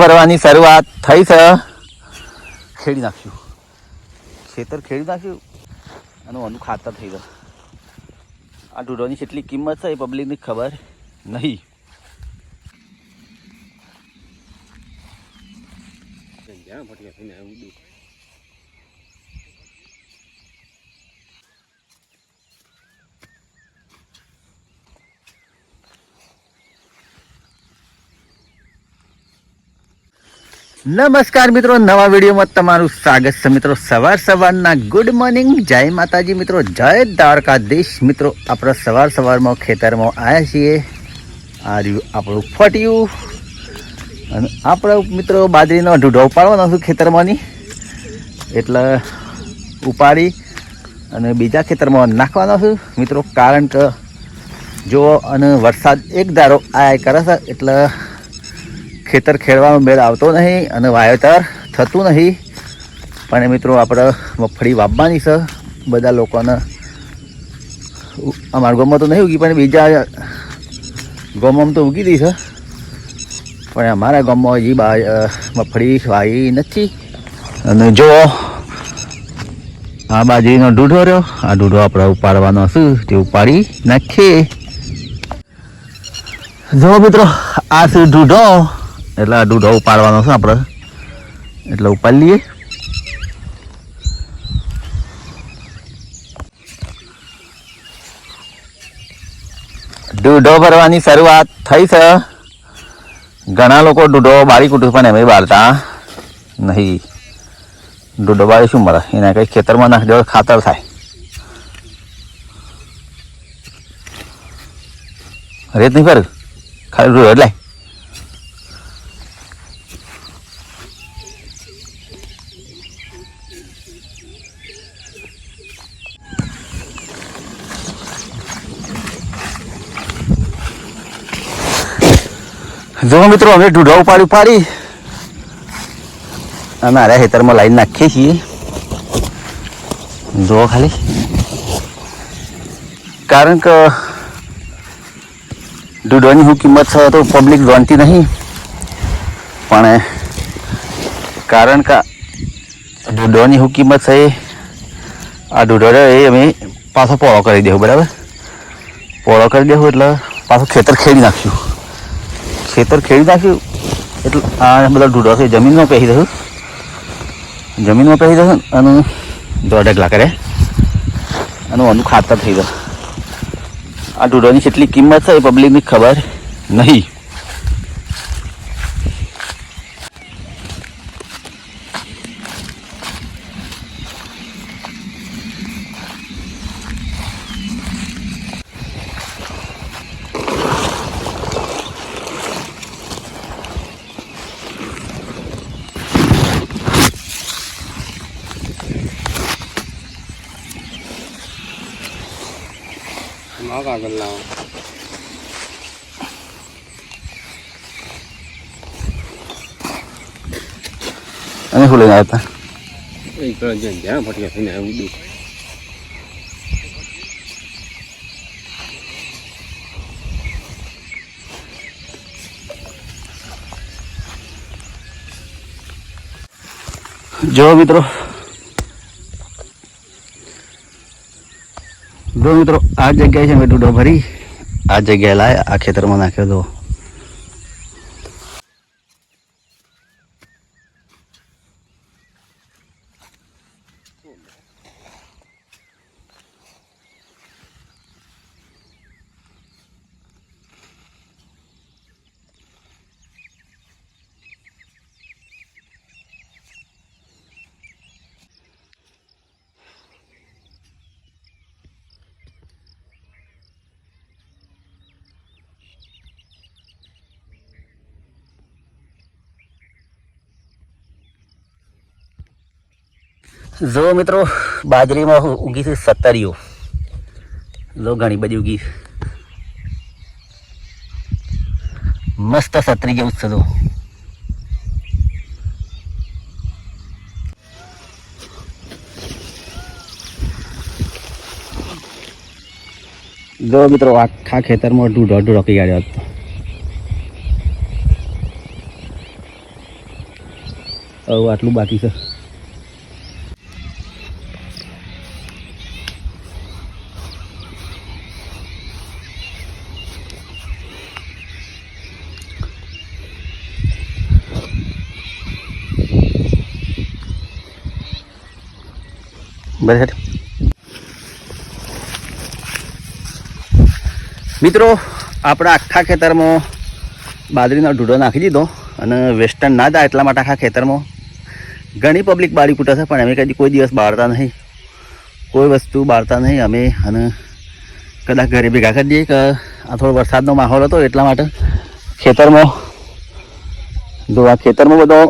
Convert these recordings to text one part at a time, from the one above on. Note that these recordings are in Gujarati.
ભરવાની શરૂઆત થઈ છે. ખેડી નાખ્યું ખેતર ખેડી નાખ્યું અને આનું ખાતર થઈ ગયું. આ ઢૂંઢોની કેટલી કિંમત છે એ પબ્લિકની ખબર નહીં. નમસ્કાર મિત્રો, નવા વિડીયોમાં તમારું સ્વાગત છે. મિત્રો, સવાર સવારના ગુડ મોર્નિંગ જય માતાજી મિત્રો, જય દ્વારકાધીશ. મિત્રો, આપણે સવાર સવારમાં ખેતરમાં આવ્યા છીએ. આ રહ્યું આપણું ફટ્યું. અને આપણે, મિત્રો, બાજરીનો ઢૂઢો ઉપાડવાનો છું ખેતરમાંની. એટલે ઉપાડી અને બીજા ખેતરમાં નાખવાનો છું. મિત્રો કારણ કે જો અને વરસાદ એક ધારો આયા કરે છે. એટલે ખેતર ખેડવાનો મેળ આવતો નહીં અને વાવેતર થતું નહીં. પણ મિત્રો આપણે મગફળી વાવવાની છે. બધા લોકોને અમારા ગામમાં તો નહીં ઉગી, પણ બીજા ગામમાં તો ઉગી ગઈ છે. પણ અમારા ગામમાં હજી મગફળી વાવી નથી. અને જો આ બાજરીનો દૂધો રહ્યો, આ દૂધો આપણે ઉપાડવાનો શું તે ઉપાડી નાખીએ. જો મિત્રો, આ શું દૂધો એટલે આ ઢો ઉપાડવાનો છે આપણે. એટલે ઉપાડી લઈએ. દૂધો ભરવાની શરૂઆત થઈ છે. ઘણા લોકો દૂધો બારી કૂટું પણ એમ બાળતા નહીં. દૂધો બાળી શું મળે? એના કંઈ ખેતરમાં નાખ ખાતર થાય. રેત નહીં ફર ખાલી દૂધ એટલે? જો મિત્રો, અમે ઢૂઢો ઉપાડી ઉપાડી અમે આરા ખેતરમાં લાઈન નાખીએ છીએ. જો ખાલી. કારણ કે ઢૂઢોની શું કિંમત છે તો પબ્લિક જાણતી નહીં. પણ કારણ કે ઢૂઢોની શું કિંમત છે આ ઢૂઢો એ અમે પાછો પોળો કરી દેવું બરાબર? પોળો કરી દેવું એટલે પાછું ખેતર ખેડી નાખ્યું ખેતર ખેડી નાખ્યું? એટલે આ બધા ઢૂંઢો છે, જમીનમાં પહેરી દઉં. જમીનમાં પહેરી દઉં અને દોઢ ઢગલા કરે. અને આનું ખાતર થઈ જાય આ ઢૂંઢોની કેટલી કિંમત છે એ પબ્લિકની ખબર નહીં. மாகாகலாம் Ini boleh apa? Ini kalau jangan apa dia punya wudhu. જો itu. જો મિત્રો આ જગ્યાએ છે, મેં ડૂડો ભરી. આ જગ્યાએ લાય, આ ખેતરમાં નાખ્યો તો જો મિત્રો, બાજરીમાં ઉગી છે સત્તરીઓ. જો ઘણી બધી ઉગી મસ્ત સત્તરી જેવું છે જો મિત્રો, આખા ખેતરમાં ઢૂઢો ઢૂઢો પી ગાડ્યો હતો. આટલું બાકી છે. બરાબર મિત્રો, આપણા આખા ખેતરમાં બાજરીનો ઢૂંઢો નાખી દીધો અને વેસ્ટર્ન ના જાય એટલા માટે આખા ખેતરમાં ઘણી પબ્લિક બારી કૂટે છે, પણ અમે કદી કોઈ દિવસ બાળતા નહીં. કોઈ વસ્તુ બાળતા નહીં અમે અને કદાચ ઘરે ભેગા કરી દઈએ કે આ થોડો વરસાદનો માહોલ હતો એટલા માટે ખેતરમાં જો આ ખેતરમાં બધો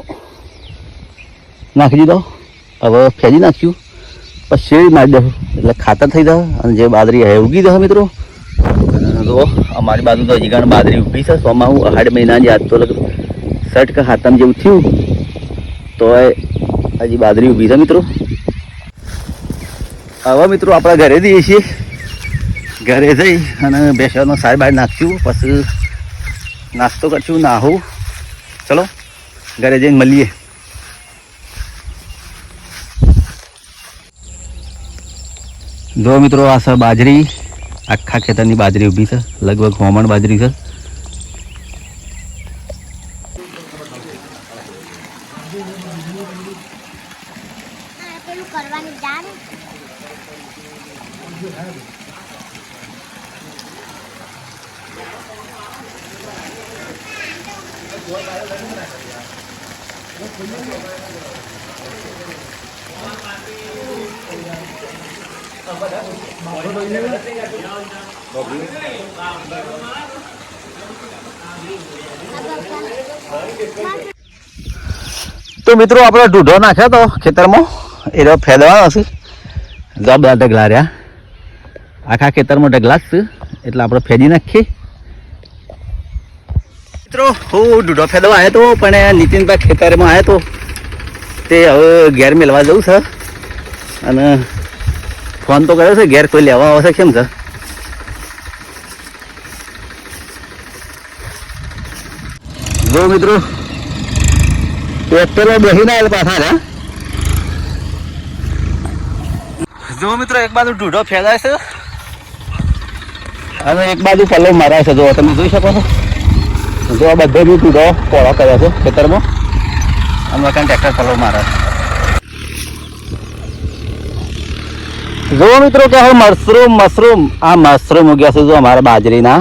નાખી દીધો. હવે ફેરી નાખ્યું. પછી શેરી મારી દઉં એટલે ખાતર થઈ જાય અને જે બાજરી હે ઉગી જશે મિત્રો. તો અમારી બાજુ તો હજી ઘણી બાજરી ઉગી છે. સોમાં હું અઢાર મહિના જે આજ તો સટ કે હાથમ જેવું થયું. તો હજી બાજરી ઉગી છે મિત્રો. હવે મિત્રો આપણા ઘરે જઈએ છીએ. ઘરે જઈ અને બેસવાનો સાર બહાર નાખશું. પછી નાસ્તો કરશું, નાહું. ચલો, ઘરે જઈને મળીએ. જો મિત્રો આ છે બાજરી, આખા ખેતરની બાજરી ઊભી છે, લગભગ હોમણ બાજરી છે. કરવાની જાણ તો મિત્રો આપણે ઢૂઢો નાખ્યો તો ખેતરમાં. એ ફેદવાનો છે. જવાબદાર ઢગલા રહ્યા. આખા ખેતરમાં ઢગલા જ એટલે આપણે ફેદી નાખીએ. મિત્રો, હું ઢૂઢો ફેદવા આવ્યો તો, પણ નીતિનભાઈ ખેતરમાં આવ્યો તો. તે હવે ઘેર મેળવા જવું છે. અને ફોન તો કર્યો છે, ઘેર કોઈ લેવા આવશે કેમ છે? જો મિત્રો ટ્રેક્ટરમાં બેસીને આવેલા પાછા ને જો મિત્રો, એક બાજુ ઢૂઢો ફેલાય છે અને એક બાજુ પલ્લો મારાય છે. જો, તમે જોઈ શકો છો. જો આ બધો બી ઢૂઢો પોળો કર્યો છે ખેતરમાં. અને કાંઈ ટ્રેક્ટર પલ્લો મારે જો મિત્રો કે હવે મશરૂમ મશરૂમ. આ મશરૂમ ઉગ્યા છે જો અમારા બાજરીના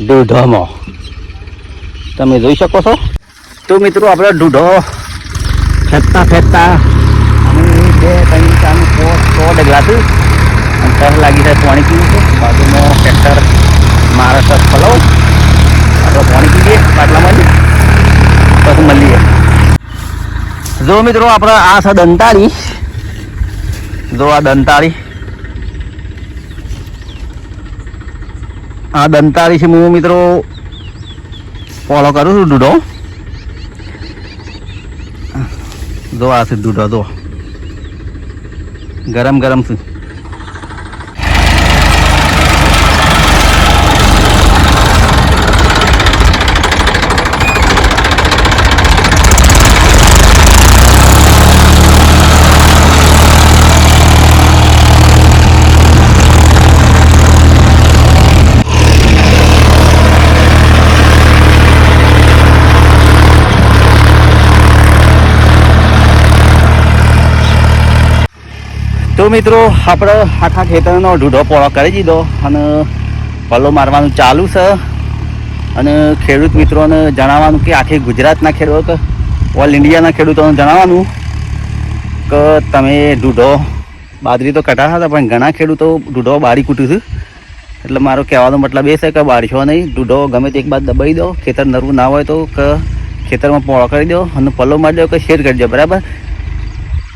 ઢૂઢોમાં તમે જોઈ શકો છો? તો મિત્રો આપણે ઢૂઢો ફેંકતા ફેંકતા બે, ત્રણ ચાર સો સો ડગલા હતું લાગી જાય પાણી પીવું છે બાજુમાં ટ્રેક્ટર, મહારાષ્ટ્ર ફલો આપણે પાણી પીએ પાટલામાં પછી મળીએ. જો મિત્રો આપણે આ છે દંતાળી. જો આ દંતાળી આ દંતાળી છે હું મિત્રો ફોલો કરું છું દૂધો જો આ છે દૂધો જો ગરમ ગરમ છે તો મિત્રો આપણે આખા ખેતરનો ઢૂઢો પોળો કરી દીધો અને પલ્લો મારવાનું ચાલુ છે. અને ખેડૂત મિત્રોને જણાવવાનું કે આખી ગુજરાતના ખેડૂત, ઓલ ઇન્ડિયાના ખેડૂતોને જણાવવાનું કે તમે ઢૂઢો બાજરી તો કટાતા હતા, પણ ઘણા ખેડૂતો ઢૂઢો બારી કૂટ્યું છે. એટલે મારો કહેવાનો મતલબ એ છે કે બારશો નહીં, ઢૂઢો ગમે તે એક બાદ દબાઈ દો, ખેતર નરવું ના હોય તો કે ખેતરમાં પોળો કરી દો અને પલ્લો મારી દો કે શેર કરી દો, બરાબર?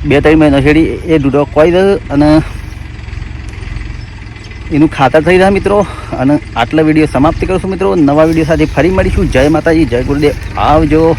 બે ત્રણ મહિના છેડી એ દૂધો કોઈ દઉં અને એનું ખાતર થઈ રહ્યા મિત્રો. અને આટલા વીડિયો સમાપ્ત કરું છું મિત્રો. નવા વીડિયો સાથે ફરી મળીશું. જય માતાજી, જય ગુરુદેવ. આવજો.